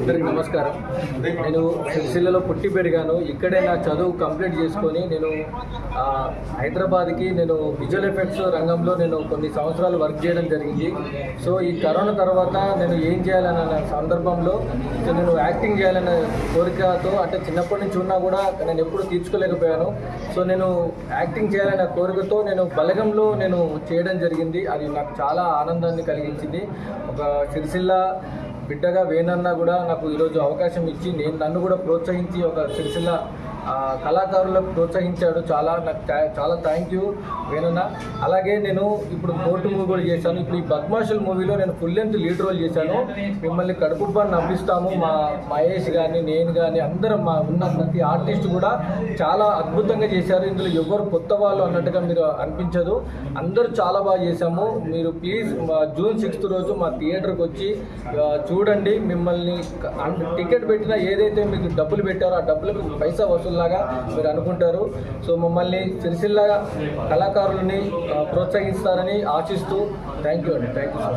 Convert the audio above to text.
అందరికి నమస్కారం. నేను సిరిసిల్లలో పుట్టి పెరిగాను. ఇక్కడే నా చదువు కంప్లీట్ చేసుకొని నేను హైదరాబాద్కి నేను విజువల్ ఎఫెక్ట్స్ రంగంలో నేను కొన్ని సంవత్సరాలు వర్క్ చేయడం జరిగింది. సో ఈ కరోనా తర్వాత నేను ఏం చేయాలన్న సందర్భంలో సో నేను యాక్టింగ్ చేయాలన్న కోరికతో అంటే చిన్నప్పటి నుంచి ఉన్నా కూడా నేను ఎప్పుడు తీర్చుకోలేకపోయాను. సో నేను యాక్టింగ్ చేయాలన్న కోరికతో నేను బలగంలో నేను చేయడం జరిగింది. అది నాకు చాలా ఆనందాన్ని కలిగించింది. ఒక సిరిసిల్ల బిడ్డగా వేనన్నా కూడా నాకు ఈరోజు అవకాశం ఇచ్చి నేను నన్ను కూడా ప్రోత్సహించి ఒక సిరిసిల్ల కళాకారులకు ప్రోత్సహించాడు. చాలా నాకు చాలా థ్యాంక్ యూ వేణున్న. అలాగే నేను ఇప్పుడు కోర్టు మూవీ కూడా చేశాను. ఇప్పుడు ఈ పద్మాషుల్ మూవీలో నేను ఫుల్ లెంత్ లీడ్ రోల్ చేశాను. మిమ్మల్ని కడుపుబ్బాన్ని నవ్విస్తాము మా మహేష్ కానీ నేను కానీ అందరం మా ఉన్న ప్రతి ఆర్టిస్ట్ కూడా చాలా అద్భుతంగా చేశారు. ఇందులో ఎవరు కొత్త వాళ్ళు అన్నట్టుగా మీరు అనిపించదు. అందరూ చాలా బాగా చేశాము. మీరు ప్లీజ్ మా జూన్ సిక్స్త్ రోజు మా థియేటర్కి వచ్చి చూడండి. మిమ్మల్ని అన్- టికెట్ పెట్టిన ఏదైతే మీకు డబ్బులు పెట్టారో ఆ డబ్బులకు పైసా వసూలు లాగా మీరు అనుకుంటారు. సో మమ్మల్ని సిరిసిల్ల కళాకారులని ప్రోత్సహిస్తారని ఆశిస్తూ థ్యాంక్ యూ అండి. Thank you